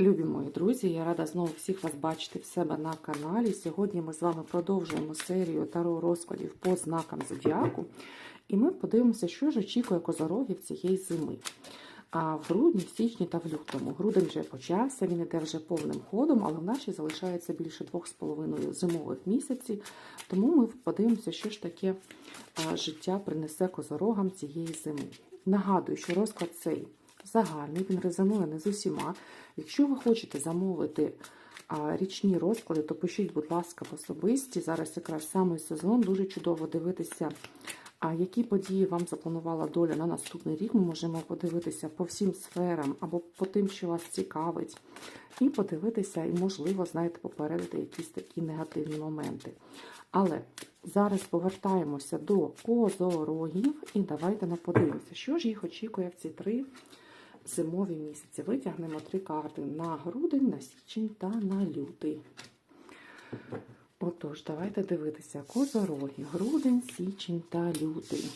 Любі мої друзі, я рада знову всіх вас бачити в себе на каналі. Сьогодні ми з вами продовжуємо серію таро розкладів по знакам зодіаку. І ми подивимося, що ж очікує козорогів цієї зими. А в грудні, в січні та в лютому. Грудень вже почався, він іде вже повним ходом, але в нашій залишається більше 2,5 зимових місяців. Тому ми подивимося, що ж таке життя принесе козорогам цієї зими. Нагадую, що розклад цей загальний, він резонує з усіма. Якщо ви хочете замовити річні розклади, то пишіть, будь ласка, в особисті. Зараз якраз саме сезон дуже чудово дивитися, а які події вам запланувала доля на наступний рік. Ми можемо подивитися по всім сферам або по тим, що вас цікавить, і подивитися, і, можливо, знаєте, попередити якісь такі негативні моменти. Але зараз повертаємося до козорогів і давайте подивимося, що ж їх очікує в ці три зимові місяці. Витягнемо три карти на грудень, на січень та на лютий. Отож, давайте дивитися. Козороги. Грудень, січень та лютий.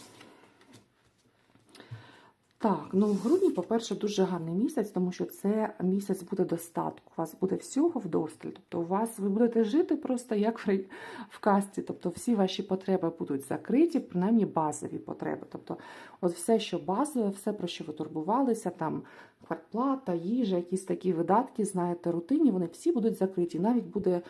Так, ну в грудні, по-перше, дуже гарний місяць, тому що це місяць буде достатку. У вас буде всього вдосталь. Тобто, у вас ви будете жити просто як в, касті. Тобто, всі ваші потреби будуть закриті, принаймні базові потреби. Тобто, от все, що базове, все, про що ви турбувалися, там квартплата, їжа, якісь такі видатки, знаєте, рутинні, вони всі будуть закриті. Навіть буде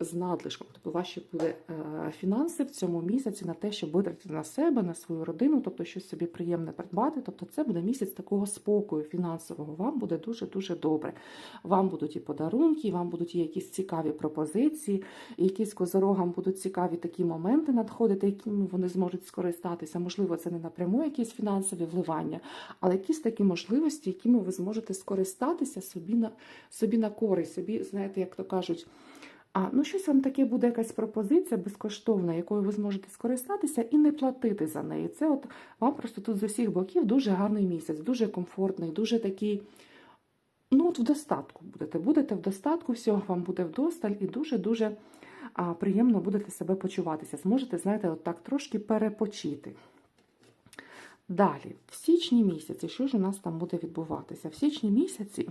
з надлишком. Тобто ваші буде е, фінанси в цьому місяці на те, щоб витратити на себе, на свою родину, тобто щось собі приємне придбати. Тобто, це буде місяць такого спокою фінансового. Вам буде дуже-дуже добре. Вам будуть і подарунки, вам будуть і якісь цікаві пропозиції, і якісь козорогам будуть цікаві такі моменти надходити, якими вони зможуть скористатися. Можливо, це не напряму якісь фінансові вливання, але якісь такі можливості, якими ви зможете скористатися собі на собі на користь, собі, знаєте, як то кажуть. А ну щось вам таке буде якась пропозиція безкоштовна, якою ви зможете скористатися і не платити за неї. Це от вам просто тут з усіх боків дуже гарний місяць, дуже комфортний, дуже такий. Ну, от в достатку будете. Будете в достатку, всього вам буде вдосталь і дуже-дуже приємно будете себе почуватися. Зможете, знаєте, от так трошки перепочити. Далі, в січні місяці, що ж у нас там буде відбуватися? В січні місяці.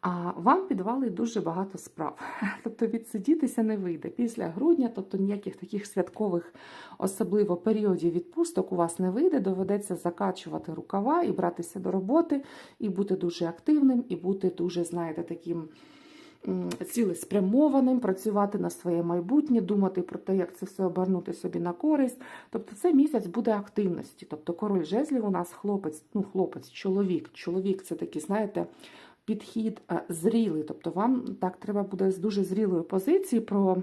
А вам підвалить дуже багато справ. Тобто відсидітися не вийде після грудня, тобто ніяких таких святкових, особливо періодів відпусток у вас не вийде. Доведеться закачувати рукава і братися до роботи, і бути дуже активним, і бути дуже, знаєте, таким. Цілеспрямованим, працювати на своє майбутнє, думати про те, як це все обернути собі на користь. Тобто це місяць буде активності. Тобто король жезлів у нас хлопець, ну хлопець, чоловік. Чоловік це такий, знаєте, підхід зрілий. Тобто вам так треба буде з дуже зрілої позиції про.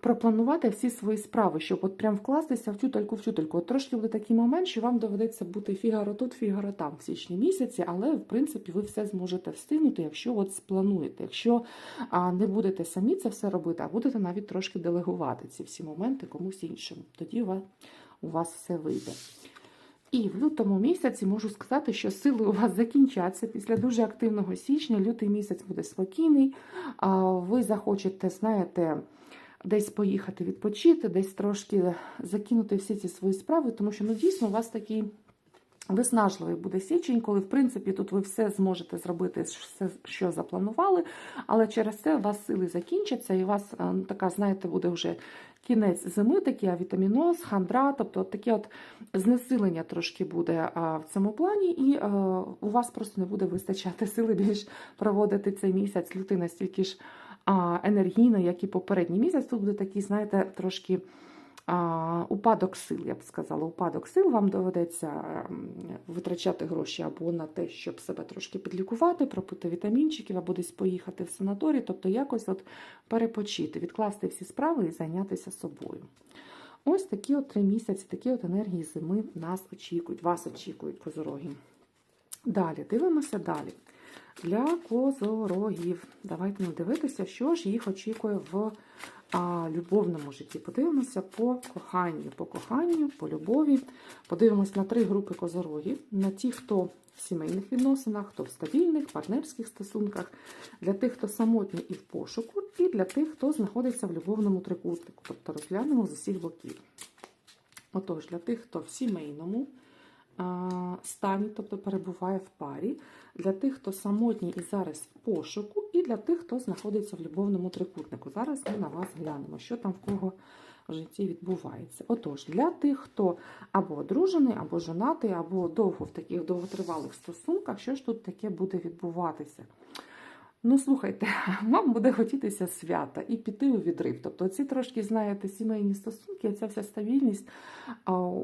Пропланувати всі свої справи, щоб от прям вкластися в тютельку в тютельку. От трошки буде такий момент, що вам доведеться бути фігаро тут, фігаро там в січні місяці, але в принципі ви все зможете встигнути, якщо от сплануєте. Якщо а, не будете самі це все робити, а будете навіть трошки делегувати ці всі моменти комусь іншому. Тоді у вас, у вас все вийде. І в лютому місяці можу сказати, що сили у вас закінчаться після дуже активного січня. Лютий місяць буде спокійний. Ви захочете, знаєте, десь поїхати відпочити, десь трошки закинути всі ці свої справи, тому що ну, дійсно у вас такий. Виснажливий буде січень, коли, в принципі, тут ви все зможете зробити, все, що запланували, але через це у вас сили закінчаться, і у вас ну, така, знаєте, буде вже кінець зими, такий авітаміноз, хандра, тобто таке от знесилення трошки буде в цьому плані, і у вас просто не буде вистачати сили більш проводити цей місяць лютий настільки ж енергійно, як і попередній місяць. Тут буде такий, знаєте, трошки. Упадок сил, я б сказала, упадок сил вам доведеться витрачати гроші або на те, щоб себе трошки підлікувати, пропити вітамінчиків, або десь поїхати в санаторій, тобто якось от перепочити, відкласти всі справи і зайнятися собою. Ось такі от три місяці, такі от енергії зими нас очікують, вас очікують козороги. Далі, дивимося далі. Для козорогів. Давайте не дивитися, що ж їх очікує в а, любовному житті. Подивимося по коханню, по коханню, по любові. Подивимось на три групи козорогів, на ті, хто в сімейних відносинах, хто в стабільних, партнерських стосунках, для тих, хто самотній і в пошуку, і для тих, хто знаходиться в любовному трикутнику, тобто розглянемо з усіх боків. Отож, для тих, хто в сімейному стані, тобто перебуває в парі, для тих, хто самотній і зараз в пошуку, і для тих, хто знаходиться в любовному трикутнику. Зараз ми на вас глянемо, що там в кого в житті відбувається. Отож, для тих, хто або одружений, або женатий, або довго в таких довготривалих стосунках, що ж тут таке буде відбуватися? Ну, слухайте, вам буде хотітися свята і піти у відрив. Тобто, ці трошки, знаєте, сімейні стосунки, ця вся стабільність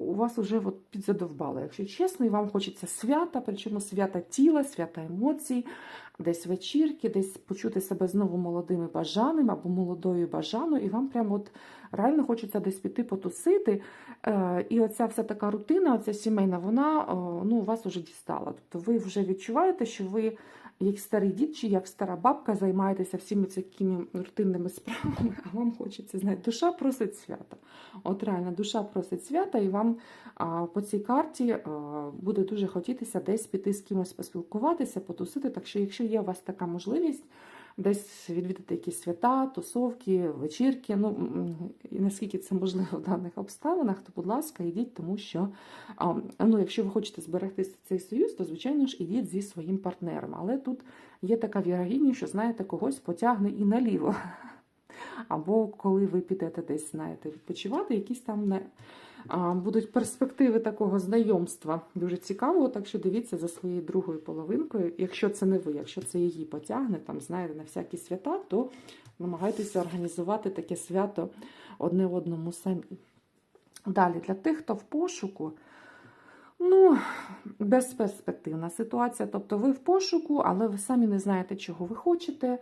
у вас вже от підзадовбала, якщо чесно, і вам хочеться свята, причому свята тіла, свята емоцій, десь вечірки, десь почути себе знову молодим і бажаним або молодою бажаною, і вам прямо от реально хочеться десь піти потусити. Е, І оця вся така рутина, оця сімейна, вона ну, вас вже дістала. Тобто ви вже відчуваєте, що ви як старий дід чи як стара бабка займаєтеся всіми такими рутинними справами, а вам хочеться, знати, душа просить свята. От реально, душа просить свята, і вам а, по цій карті а, буде дуже хотітися десь піти з кимось поспілкуватися, потусити. Так що, якщо є у вас така можливість, десь відвідати якісь свята, тусовки, вечірки, ну і наскільки це можливо в даних обставинах, то, будь ласка, йдіть, тому що ну, якщо ви хочете зберегти цей союз, то звичайно ж ідіть зі своїм партнером. Але тут є така вірогідність, що знаєте, когось потягне і наліво. Або коли ви підете десь, знаєте, відпочивати, якісь там не будуть перспективи такого знайомства. Дуже цікавого, так що дивіться за своєю другою половинкою. Якщо це не ви, якщо це її потягне, там, знаєте, на всякі свята, то намагайтеся організувати таке свято одне одному самі. Далі, для тих, хто в пошуку, ну, безперспективна ситуація. Тобто ви в пошуку, але ви самі не знаєте, чого ви хочете.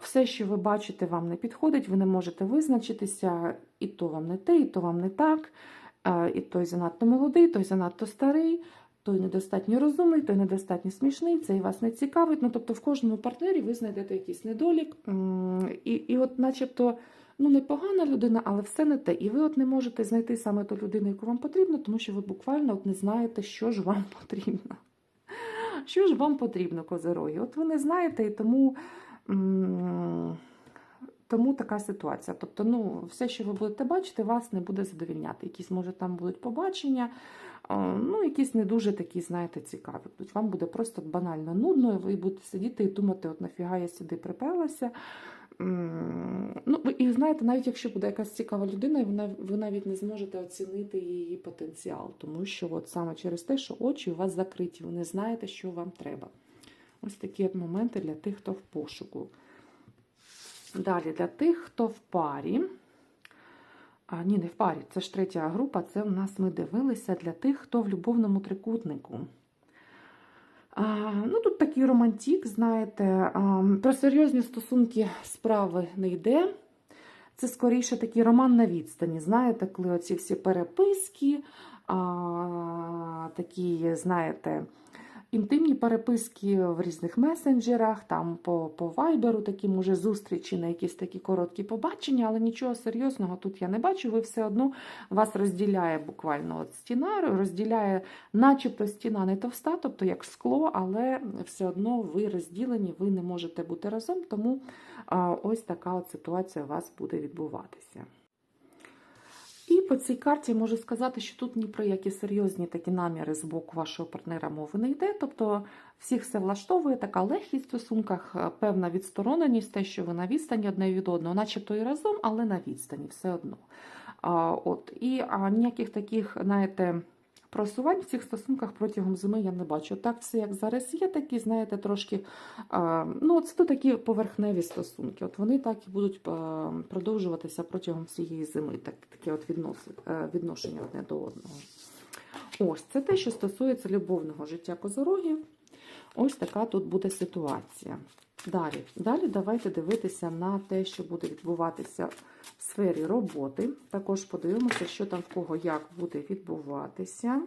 Все, що ви бачите, вам не підходить, ви не можете визначитися, і то вам не те, і то вам не так. І той занадто молодий, той занадто старий, той недостатньо розумний, той недостатньо смішний, це і вас не цікавить. Ну, тобто в кожному партнері ви знайдете якийсь недолік. І, і от начебто ну, непогана людина, але все не те. І ви от не можете знайти саме ту людину, яку вам потрібно, тому що ви буквально от не знаєте, що ж вам потрібно. Що ж вам потрібно, козероги? От ви не знаєте, і тому. Тому така ситуація. Тобто, ну, все, що ви будете бачити, вас не буде задовільняти. Якісь, може, там будуть побачення, ну, якісь не дуже такі, знаєте, цікаві. Тобто, вам буде просто банально нудно, і ви будете сидіти і думати, от нафіга я сюди приперлася. Ну, і знаєте, навіть якщо буде якась цікава людина, ви навіть не зможете оцінити її потенціал, тому що от саме через те, що очі у вас закриті, ви не знаєте, що вам треба. Ось такі от моменти для тих, хто в пошуку. Далі для тих, хто в парі. А, ні, не в парі, це ж третя група. Це в нас ми дивилися для тих, хто в любовному трикутнику. А, ну, Тут такий романтик, знаєте, а, про серйозні стосунки справи не йде. Це скоріше такий роман на відстані. Знаєте, коли оці всі переписки, а, такі, знаєте, інтимні переписки в різних месенджерах, там по, по вайберу, такі, може, зустрічі на якісь такі короткі побачення, але нічого серйозного тут я не бачу. Ви все одно вас розділяє буквально от стіна, розділяє, начебто стіна не товста, тобто як скло, але все одно ви розділені, ви не можете бути разом, тому ось така от ситуація у вас буде відбуватися. І по цій карті можу сказати, що тут ні про які серйозні такі наміри з боку вашого партнера мови не йде. Тобто всіх все влаштовує, така легкість в стосунках, е, певна відстороненість, те, що ви на відстані одне від одного, начебто і разом, але на відстані все одно. А, от, І а, ніяких таких, знаєте, просувань в цих стосунках протягом зими я не бачу. Так, все як зараз є, такі, знаєте, трошки. А, ну, це то такі поверхневі стосунки. От вони так і будуть продовжуватися протягом всієї зими. Так, таке от відноси, е, відношення одне до одного. Ось це те, що стосується любовного життя козорогів. Ось така тут буде ситуація. Далі, далі давайте дивитися на те, що буде відбуватися сфері роботи. Також подивимося, що там в кого як буде відбуватися.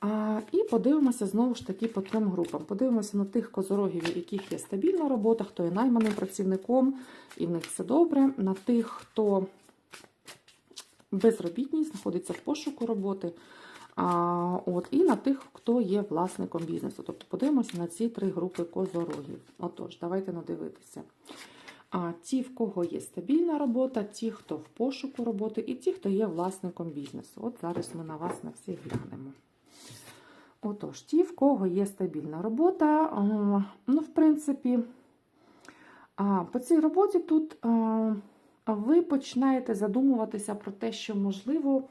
А, І подивимося знову ж таки по трьом групам. Подивимося на тих козорогів, у яких є стабільна робота, хто є найманим працівником, і в них все добре. На тих, хто безробітний, знаходиться в пошуку роботи. А, от, І на тих, хто є власником бізнесу. Тобто подивимося на ці три групи козорогів. Отож, давайте надивитися. А ті, в кого є стабільна робота, ті, хто в пошуку роботи, і ті, хто є власником бізнесу. От зараз ми на вас на всіх глянемо. Отож, ті, в кого є стабільна робота, ну, в принципі, по цій роботі тут ви починаєте задумуватися про те, що можливо,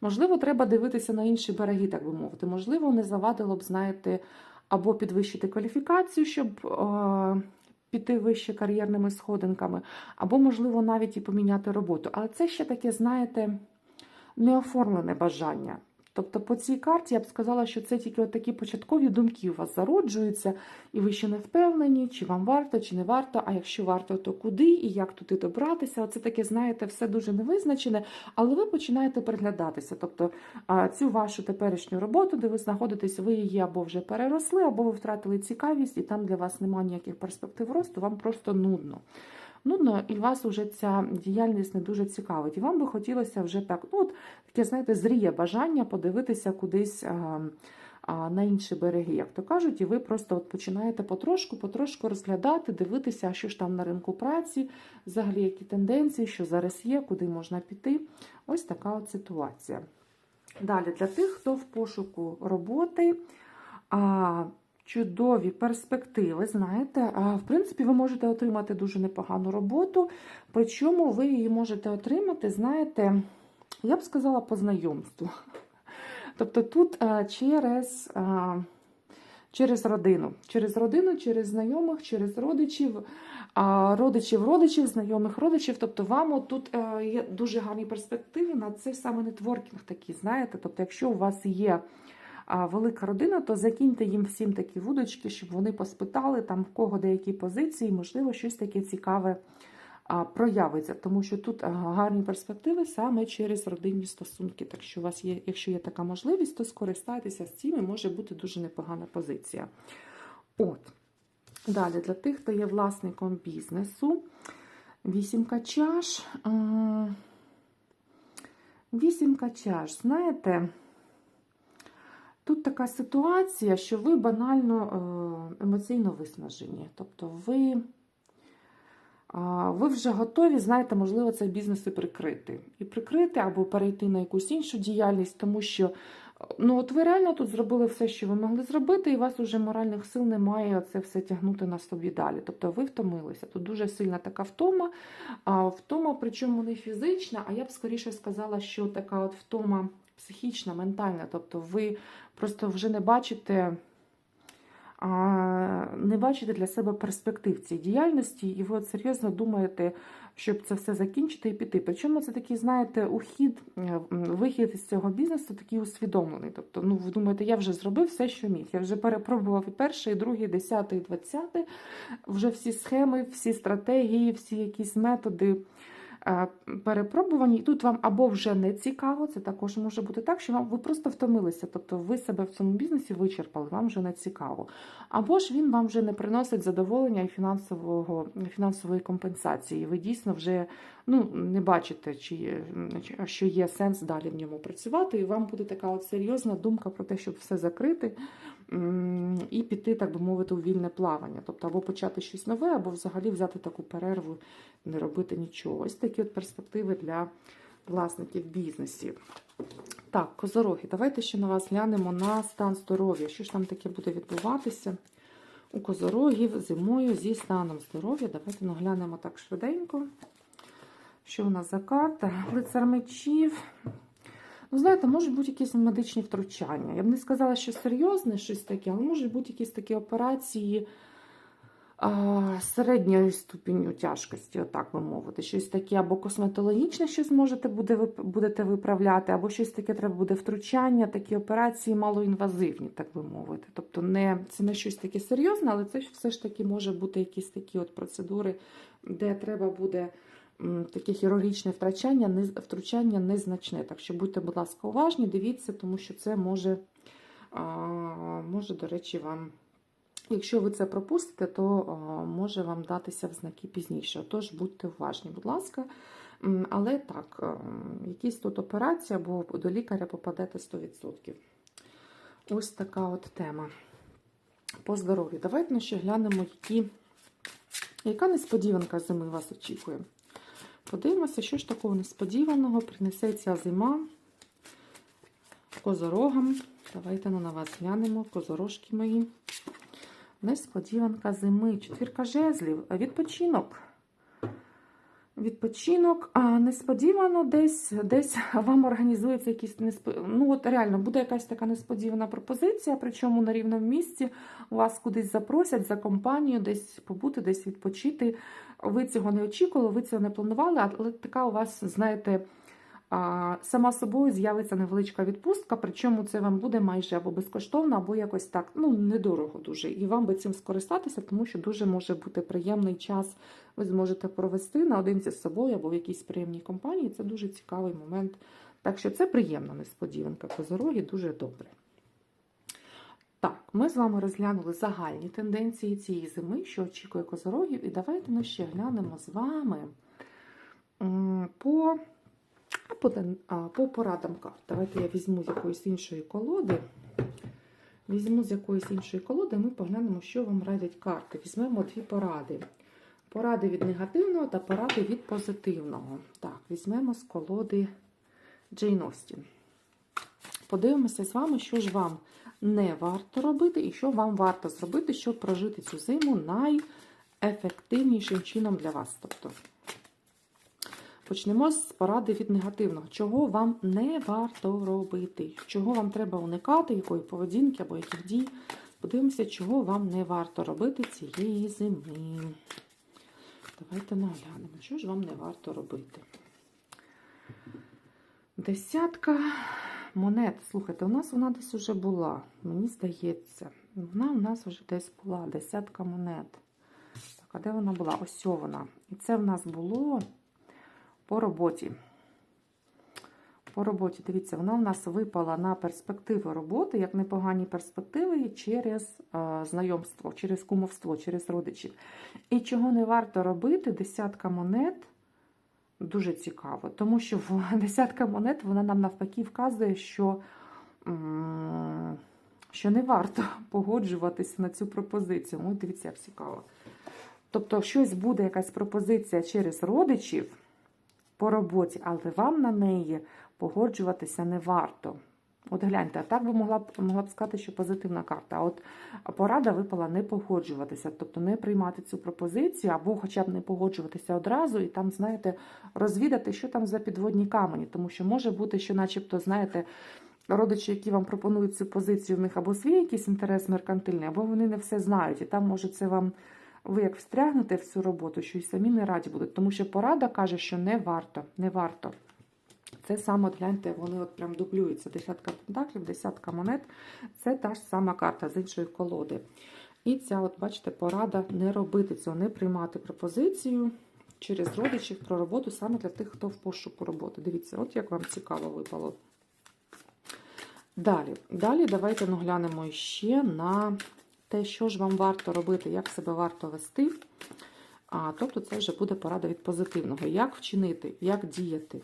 можливо, треба дивитися на інші береги, так би мовити. Можливо, не завадило б, знаєте, або підвищити кваліфікацію, щоб піти вище кар'єрними сходинками, або, можливо, навіть і поміняти роботу. Але це ще таке, знаєте, неоформлене бажання. Тобто по цій карті я б сказала, що це тільки такі початкові думки у вас зароджуються, і ви ще не впевнені, чи вам варто, чи не варто, а якщо варто, то куди і як туди добратися. Оце таке, знаєте, все дуже невизначене, але ви починаєте приглядатися. Тобто цю вашу теперішню роботу, де ви знаходитесь, ви її або вже переросли, або ви втратили цікавість, і там для вас немає ніяких перспектив росту, вам просто нудно. Нудно, і вас вже ця діяльність не дуже цікавить. І вам би хотілося вже так, ну от таке, знаєте, зріє бажання подивитися кудись а, на інші береги, як то кажуть, і ви просто от починаєте потрошку, потрошку розглядати, дивитися, що ж там на ринку праці, взагалі які тенденції, що зараз є, куди можна піти. Ось така от ситуація. Далі, для тих, хто в пошуку роботи. Чудові перспективи. Знаєте, в принципі, ви можете отримати дуже непогану роботу, причому ви її можете отримати, знаєте, я б сказала, по знайомству. Тобто тут через. Через родину, через родину, через знайомих, через родичів, родичів, родичів, знайомих родичів. Тобто, вам тут є дуже гарні перспективи на цей саме нетворкінг такий, знаєте. Тобто, якщо у вас є велика родина, то закиньте їм всім такі вудочки, щоб вони поспитали, там в кого деякі позиції, можливо, щось таке цікаве проявиться. Тому що тут гарні перспективи саме через родинні стосунки. Так що у вас є, якщо є така можливість, то скористайтеся з цим і може бути дуже непогана позиція. От. Далі, для тих, хто є власником бізнесу, вісімка чаш. Вісімка чаш, знаєте. Тут така ситуація, що ви банально емоційно виснажені. Тобто ви ви вже готові, знаєте, можливо, цей бізнес і прикрити. І прикрити або перейти на якусь іншу діяльність, тому що ну, от ви реально тут зробили все, що ви могли зробити, і у вас вже моральних сил немає це все тягнути на собі далі. Тобто ви втомилися. Тут дуже сильна така втома. Втома, причому не фізична, а я б скоріше сказала, що така от втома психічна, ментальна. Тобто ви просто вже не бачите не бачите для себе перспектив цій діяльності, і ви от серйозно думаєте, щоб це все закінчити і піти. Причому це такий, знаєте, ухід, вихід із цього бізнесу такий усвідомлений. Тобто, ну, ви думаєте, я вже зробив все, що міг. Я вже перепробував і перший, і другий, і десятий, і двадцятий, вже всі схеми, всі стратегії, всі якісь методи. Е, перепробувані, і тут вам або вже не цікаво, це також може бути так, що вам ви просто втомилися, тобто ви себе в цьому бізнесі вичерпали, вам вже не цікаво. Або ж він вам вже не приносить задоволення і фінансового, фінансової компенсації. Ви дійсно вже ну, не бачите, чи, що є сенс далі в ньому працювати, і вам буде така от серйозна думка про те, щоб все закрити і піти, так би мовити, у вільне плавання. Тобто або почати щось нове, або взагалі взяти таку перерву, не робити нічого. Ось такі от перспективи для власників бізнесів. Так, козороги, давайте ще на вас глянемо на стан здоров'я. Що ж там таке буде відбуватися у козорогів зимою зі станом здоров'я? Давайте наглянемо так швиденько. Що у нас за карта? Лицар мечів. Ну, знаєте, можуть бути якісь медичні втручання. Я б не сказала, що серйозне щось таке, але можуть бути якісь такі операції а, середньої ступеню тяжкості, отак би мовити. Щось таке, або косметологічне щось можете буде, будете виправляти, або щось таке треба буде втручання, такі операції малоінвазивні, так би мовити. Тобто не, це не щось таке серйозне, але це все ж таки може бути якісь такі от процедури, де треба буде таке хірургічне втручання, втручання незначне. Так що будьте, будь ласка, уважні, дивіться, тому що це може, може, до речі, вам. Якщо ви це пропустите, то може вам датися в знаки пізніше. Тож будьте уважні, будь ласка. Але так, якісь тут операції або до лікаря попадете 100%. Ось така от тема. По здоров'ю. Давайте ще глянемо, які Яка несподіванка зими вас очікує? Подивимося, що ж такого несподіваного принесе ця зима козорогам. Давайте на вас глянемо, козорожки мої. Несподіванка зими. Четвірка жезлів. Відпочинок. Відпочинок, а несподівано десь десь вам організується якийсь несп... Ну, от реально буде якась така несподівана пропозиція, причому на рівному місці вас кудись запросять за компанію, десь побути, десь відпочити. Ви цього не очікували, ви цього не планували, але така у вас, знаєте, сама собою з'явиться невеличка відпустка, причому це вам буде майже або безкоштовно, або якось так, ну, недорого дуже. І вам би цим скористатися, тому що дуже може бути приємний час, ви зможете провести наодинці з собою або в якійсь приємній компанії. Це дуже цікавий момент. Так що це приємна несподіванка козороги, дуже добре. Ми з вами розглянули загальні тенденції цієї зими, що очікує козорогів, і давайте ми ще глянемо з вами по. По, по порадам карт. Давайте я візьму з якоїсь іншої колоди. Візьму з якоїсь іншої колоди, ми поглянемо, що вам радять карти. Візьмемо дві поради. Поради від негативного та поради від позитивного. Так, візьмемо з колоди Джейн Остін. Подивимося з вами, що ж вам не варто робити, і що вам варто зробити, щоб прожити цю зиму найефективнішим чином для вас. Тобто, Почнемо з поради від негативного. Чого вам не варто робити? Чого вам треба уникати, якої поведінки або яких дій? Подивимося, чого вам не варто робити цієї зими. Давайте наглянемо, що ж вам не варто робити. Десятка монет. Слухайте, у нас вона десь вже була, мені здається. Вона у нас вже десь була. Десятка монет. Так, а де вона була? Ось вона. І це в нас було. По роботі. По роботі, дивіться, вона в нас випала на перспективи роботи, як непогані перспективи через е, знайомство, через кумовство, через родичів. І чого не варто робити, десятка монет дуже цікаво, тому що десятка монет вона нам навпаки вказує, що, що не варто погоджуватися на цю пропозицію. Ой, дивіться, як цікаво. Тобто, щось буде, якась пропозиція через родичів по роботі, але вам на неї погоджуватися не варто. От гляньте, так би могла б могла б сказати, що позитивна карта. От порада випала не погоджуватися, тобто не приймати цю пропозицію, або хоча б не погоджуватися одразу, і там, знаєте, розвідати, що там за підводні камені. Тому що може бути, що, начебто, знаєте, родичі, які вам пропонують цю позицію, в них або свій якийсь інтерес меркантильний, або вони не все знають. І там може це вам ви як встрягнете в цю роботу, що й самі не раді будуть, тому що порада каже, що не варто, не варто. Це саме, гляньте, вони от прям дублюються. Десятка пентаклів, десятка монет. Це та ж сама карта з іншої колоди. І ця, от, бачите, порада не робити цього, не приймати пропозицію через родичів про роботу саме для тих, хто в пошуку роботи. Дивіться, от як вам цікаво випало. Далі, далі давайте ну, глянемо ще на те, що ж вам варто робити, як себе варто вести. А, Тобто це вже буде порада від позитивного. Як вчинити, як діяти.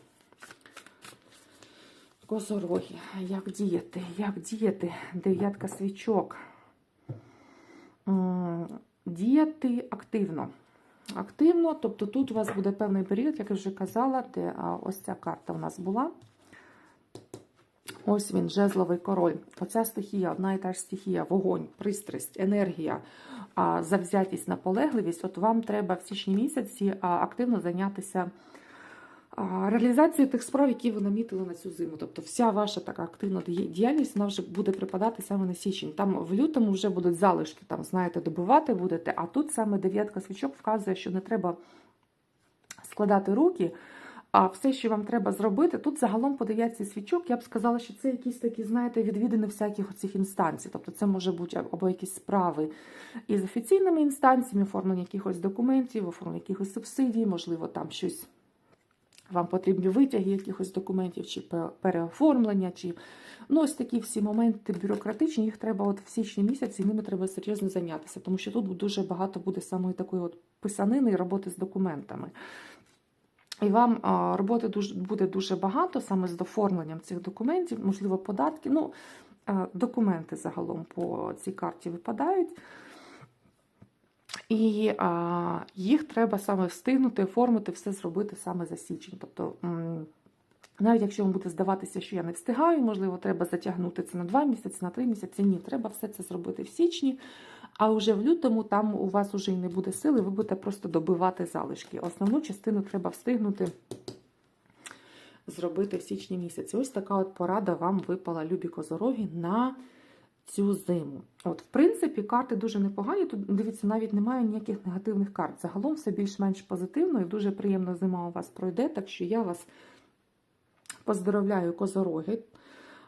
Козороги, як діяти, як діяти, дев'ятка свічок. Діяти активно. Активно, тобто тут у вас буде певний період, як я вже казала, де ось ця карта у нас була. Ось він, жезловий король. Оця стихія, одна і та ж стихія, вогонь, пристрасть, енергія, завзятість, наполегливість. От вам треба в січні місяці активно зайнятися реалізацією тих справ, які ви намітили на цю зиму. Тобто вся ваша така активна діяльність вона вже буде припадати саме на січень. Там в лютому вже будуть залишки, там, знаєте, добивати будете, а тут саме дев'ятка свічок вказує, що не треба складати руки. А все, що вам треба зробити, тут загалом по дев'ятці свічок, я б сказала, що це якісь такі, знаєте, відвідини всяких оцих інстанцій. Тобто це може бути або якісь справи із офіційними інстанціями, оформлення якихось документів, оформлення якихось субсидій, можливо, там щось вам потрібні витяги якихось документів, чи переоформлення, чи ну, ось такі всі моменти бюрократичні, їх треба от в січні місяці, ними треба серйозно зайнятися, тому що тут дуже багато буде самої такої от писанини і роботи з документами. І вам роботи дуже, буде дуже багато саме з доформленням цих документів, можливо, податки. Ну, документи загалом по цій карті випадають. І а, їх треба саме встигнути, оформити, все зробити саме за січень. Тобто, навіть якщо вам буде здаватися, що я не встигаю, можливо, треба затягнути це на 2 місяці, на 3 місяці. Ні, треба все це зробити в січні, а вже в лютому там у вас вже і не буде сили, ви будете просто добивати залишки. Основну частину треба встигнути зробити в січні місяці. Ось така от порада вам випала, любі козороги, на цю зиму. От, в принципі, карти дуже непогані. Тут дивіться, навіть немає ніяких негативних карт. Загалом все більш-менш позитивно і дуже приємна зима у вас пройде. Так що я вас поздоровляю, козороги.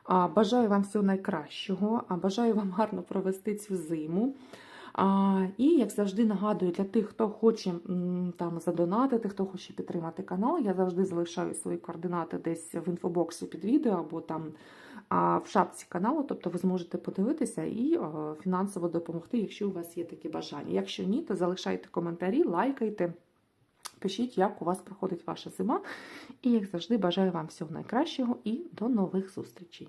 Бажаю вам всього найкращого, бажаю вам гарно провести цю зиму. А, І, як завжди, нагадую, для тих, хто хоче там задонатити, хто хоче підтримати канал, я завжди залишаю свої координати десь в інфобоксі під відео або там в шапці каналу. Тобто ви зможете подивитися і фінансово допомогти, якщо у вас є такі бажання. Якщо ні, то залишайте коментарі, лайкайте. Пишіть, як у вас проходить ваша зима. І, як завжди, бажаю вам всього найкращого і до нових зустрічей!